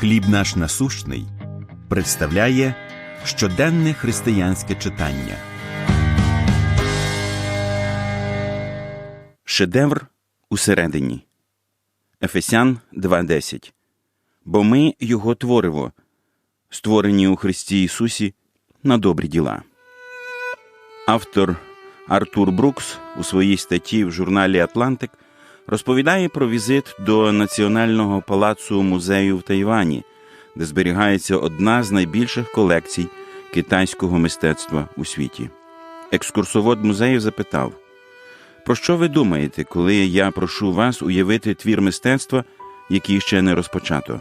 Хліб наш насущний представляє щоденне християнське читання. Шедевр усередині. Ефесян 2.10. Бо ми його твориво, створені у Христі Ісусі на добрі діла. Автор Артур Брукс у своїй статті в журналі Атлантик розповідає про візит до Національного палацу музею в Тайвані, де зберігається одна з найбільших колекцій китайського мистецтва у світі. Екскурсовод музею запитав: Про що ви думаєте, коли я прошу вас уявити твір мистецтва, який ще не розпочато?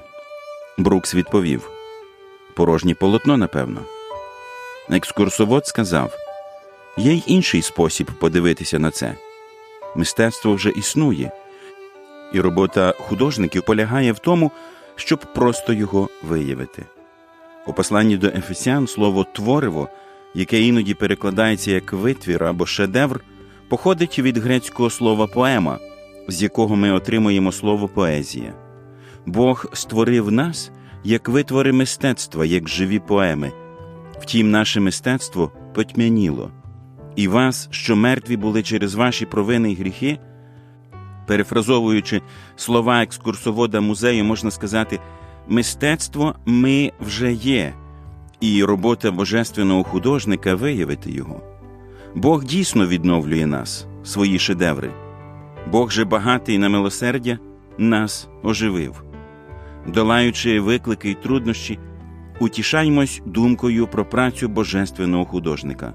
Брукс відповів: Порожнє полотно, напевно. Екскурсовод сказав: Є й інший спосіб подивитися на це. Мистецтво вже існує, і робота художників полягає в тому, щоб просто його виявити. У посланні до Ефесян слово твориво, яке іноді перекладається як витвір або шедевр, походить від грецького слова поема, з якого ми отримуємо слово поезія. Бог створив нас як витвори мистецтва, як живі поеми. Втім, наше мистецтво потьмяніло, і вас, що мертві були через ваші провини й гріхи, перефразовуючи слова екскурсовода музею, можна сказати, мистецтво ми вже є, і робота божественного художника виявити його. Бог дійсно відновлює нас, свої шедеври. Бог же багатий на милосердя нас оживив. Долаючи виклики й труднощі, утішаймось думкою про працю божественного художника,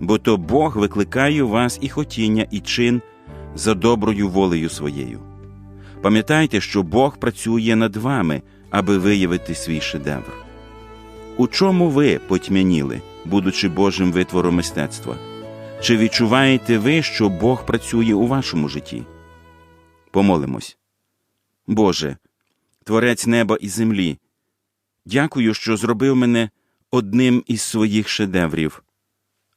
бо то Бог викликає у вас і хотіння, і чин за доброю волею своєю. Пам'ятайте, що Бог працює над вами, аби виявити свій шедевр. У чому ви потьмяніли, будучи Божим витвором мистецтва? Чи відчуваєте ви, що Бог працює у вашому житті? Помолимось. Боже, Творець неба і землі, дякую, що зробив мене одним із своїх шедеврів.